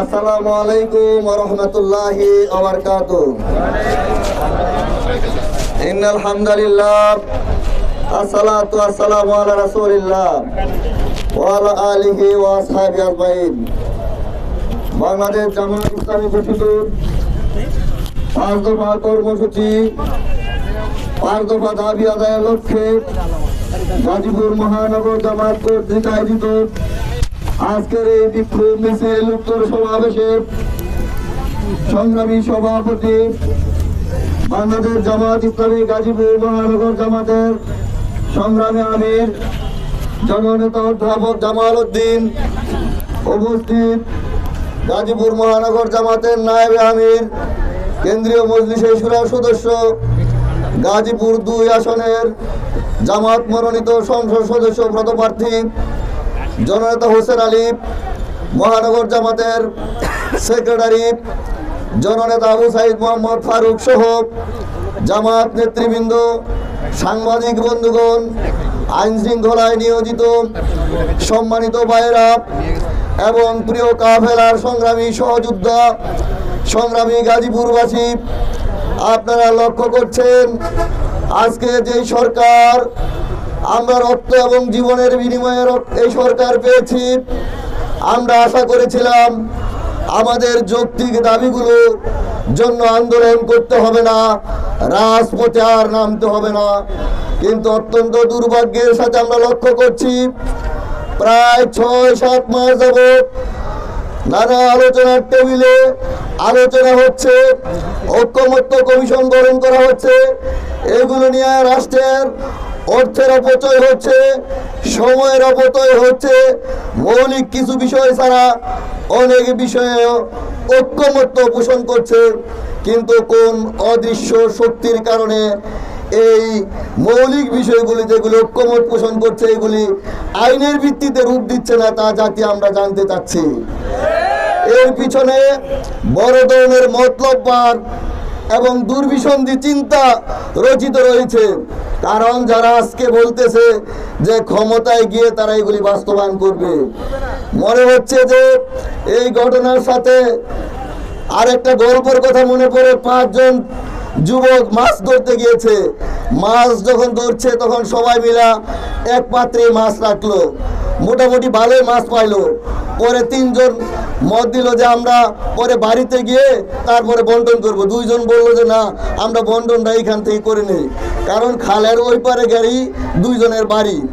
আসসালামু আলাইকুম রহমতুল্লাহি আবরকাত ইন্নাল হামদুলিল্লাহ, আসসালাতু আসসালামু আলা রাসূলিল্লাহ ওয়া আলা আলিহি ওয়া আসহাবিহি আজমাইন। বাংলাদেশ জামাত গাজীপুর মহানগর জামাত কর্তৃক আয়োজিত আজকের এই বিক্ষোভ মিছিল উত্তর সমাবেশের সংগ্রামী সভাপতি বাংলাদেশ জামাত ইসলামী গাজীপুর মহানগর জামাতের সংগ্রামী আমির জননেতা অধ্যাপক জামাল উদ্দিন, উপস্থিত গাজীপুর মহানগর জামাতের নায়েব আমির, কেন্দ্রীয় মজলিসের সুরা সদস্য, গাজীপুর দুই আসনের জামাত মনোনীত সংসদ সদস্য প্রতপ্রার্থী জননেতা হোসেন আলী, মহানগর জামাতের সেক্রেটারি জননেতা আবু সাইদ মোহাম্মদ ফারুক সহ জামাত নেতৃবৃন্দ, সাংবাদিক বন্ধুগণ, আইন শৃঙ্খলায় নিয়োজিত সম্মানিত ভাইয়েরা এবং প্রিয় কাফেলার সংগ্রামী সহযোদ্ধা, সংগ্রামী গাজীপুরবাসী, আপনারা লক্ষ্য করছেন আজকে যেই সরকার আমরা রক্ত এবং জীবনের বিনিময়ে এই সরকার পেয়েছি। আমরা আশা করেছিলাম আমাদের যৌক্তিক দাবিগুলো জন্য আন্দোলন করতে হবে না, রাজপথে আর নামতে হবে না। কিন্তু অত্যন্ত দুর্ভাগ্যের সাথে আমরা লক্ষ্য করছি, প্রায় ছয় সাত মাস যাবত নানা আলোচনার টেবিলে আলোচনা হচ্ছে, ঐক্যমত্য কমিশন গঠন করা হচ্ছে। এগুলো নিয়ে রাষ্ট্রের অর্থের অপচয় হচ্ছে, সময়ের অপচয় হচ্ছে। মৌলিক কিছু বিষয় ছাড়া অনেক বিষয়ে ঐক্যমত্য পোষণ করছে, কিন্তু কোন অদৃশ্য শক্তির কারণে এই মৌলিক বিষয়গুলি যেগুলি ঐক্যমত পোষণ করছে, এগুলি আইনের ভিত্তিতে রূপ দিচ্ছে না, তা জাতি আমরা জানতে চাচ্ছি। এর পিছনে বড় ধরনের মতলববার এবং দুর্বিসন্ধি চিন্তা রচিত রয়েছে। কারণ যারা আজকে বলতেছে যে ক্ষমতায় গিয়ে তারা এগুলি বাস্তবায়ন করবে। মনে হচ্ছে যে এই ঘটনার সাথে আরেকটা গল্পের কথা মনে পড়ে, পাঁচজন যুবক মাছ ধরতে গিয়েছে। মাছ যখন ধরছে তখন সবাই মিলা এক পাত্রে মাছ রাখল। মোটামুটি ভালোই মাছ পাইলো। পরে তিনজন মত দিল যে আমরা পরে বাড়িতে গিয়ে তারপরে বন্টন করব। দুইজন বলল যে, না, আমরা বন্টনটা এইখান থেকে করে নেই। কারণ খালের ওই পারে গাড়ি দুইজনের বাড়ি।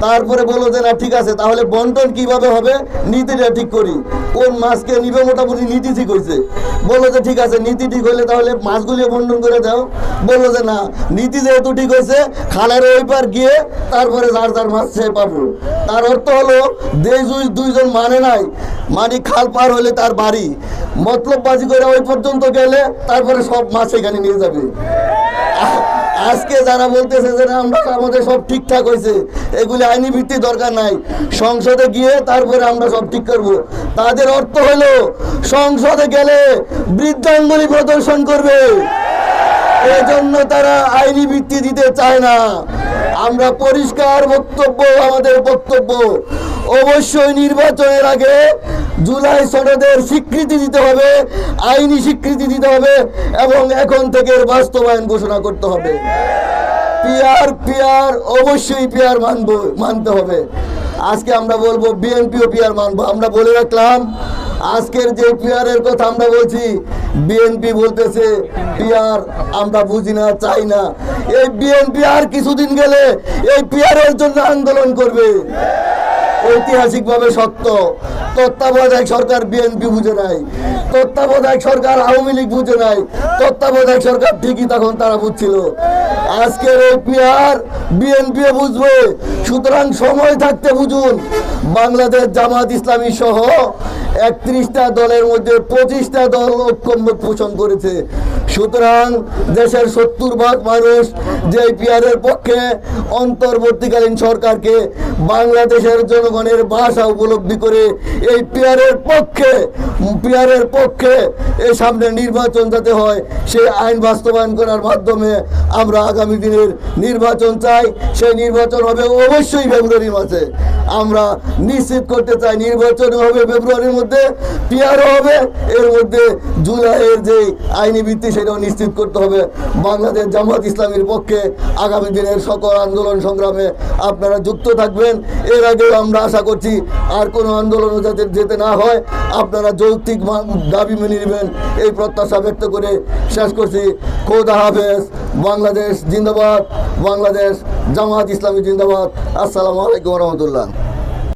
তারপরে বলল যে, না, ঠিক আছে, তাহলে বন্টন কীভাবে হবে? নীতিটা ঠিক করি। কোন মাছকে নিবে মোটামুটি নীতি ঠিক হয়েছে বলল যে, ঠিক আছে, নীতি ঠিক হইলে তাহলে মাছগুলি বন্টন করে দাও। বলল যে, না, নীতি যেহেতু ঠিক হয়েছে খালের ওই পার গিয়ে তারপরে যার যার মাছ সে পাবো। তার অর্থ হলো, দেশ দুইজন মানে নাই। মানে খাল পার হলে তার বাড়ি। মতলববাজি করে ওই পর্যন্ত গেলে তারপরে সব মাছ এখানে নিয়ে যাবে। আজকে যারা বলতেছে যে আমরা আমাদের সব ঠিকঠাক হয়েছে, এগুলি আইনি ভিত্তি দরকার নাই। সংসদে গিয়ে তারপরে আমরা সব ঠিক করব। তাদের অর্থ হলো, সংসদে গেলে বৃদ্ধাঙ্গুলি প্রদর্শন করবে। এজন্য তারা আইনি ভিত্তি দিতে চায় না। আমরা পরিষ্কার বক্তব্য, আমাদের বক্তব্য। অবশ্যই নির্বাচনের আগে জুলাই সনদের স্বীকৃতি দিতে হবে, আইনি স্বীকৃতি দিতে হবে, এবং এখন থেকে বাস্তবায়ন ঘোষণা করতে হবে। পিয়ার পিয়ার, অবশ্যই পিয়ার মানব, মানতে হবে। আজকে আমরা বলব বিএনপিও পিয়ার মানবো, আমরা বলে রাখলাম, আজকের যে পিয়ারের কথা আমরা বলছি, বিএনপি বলতেছে, পিয়ার আমরা বুঝি না, চাই না। এই বিএনপি আর কিছুদিন গেলে এই পিয়ারের জন্য আন্দোলন করবে। ঐতিহাসিকভাবে সত্য। তত্ত্বাবধায়ক সরকার বিএনপি বুঝে নাই। তত্ত্বাবধায়ক সরকার আওয়ামী লীগ বুঝে নাই। তত্ত্বাবধায়ক সরকার ঠিকই তখন তারা বুঝছিল। আজকের এই পিয়ার বিএনপিও বুঝবে। সুতরাং সময় থাকতে বুঝুন। বাংলাদেশ জামাত ইসলামী সহ একত্রিশটা দলের মধ্যে পঁচিশটা দল ঐক্যমত পোষণ করেছে। সুতরাং দেশের সত্তর ভাগ মানুষ যে পিয়ারের পক্ষে অন্তর্বর্তীকালীন সরকারকে বাংলাদেশের জনগণের ভাষা উপলব্ধি করে এই পিয়ারের পক্ষে পিয়ারের পক্ষে এই সামনে নির্বাচন যাতে হয়, সেই আইন বাস্তবায়ন করার মাধ্যমে আমরা আগামী দিনের নির্বাচন চাই। সেই নির্বাচন হবে অবশ্যই ফেব্রুয়ারি মাসে আমরা নিশ্চিত করতে চাই নির্বাচন হবে ফেব্রুয়ারির মধ্যে পিয়ারও হবে, এর মধ্যে জুলাইয়ের যে আইনি ভিত্তি সেটাও নিশ্চিত করতে হবে। বাংলাদেশ জামাত ইসলামের পক্ষে আগামী দিনের সকল আন্দোলন সংগ্রামে আপনারা যুক্ত থাকবেন। এর আগেও আমরা আশা করছি আর কোনো আন্দোলনও যাতে যেতে না হয়, আপনারা যৌক্তিক দাবি মেনে নেবেন। এই প্রত্যাশা ব্যক্ত করে শেষ করছি। খোদা হাফেজ। বাংলাদেশ জিন্দাবাদ। বাংলাদেশ জামাত ইসলামী জিন্দাবাদ। আসসালামু আলাইকুম রহমতুল্লাহ।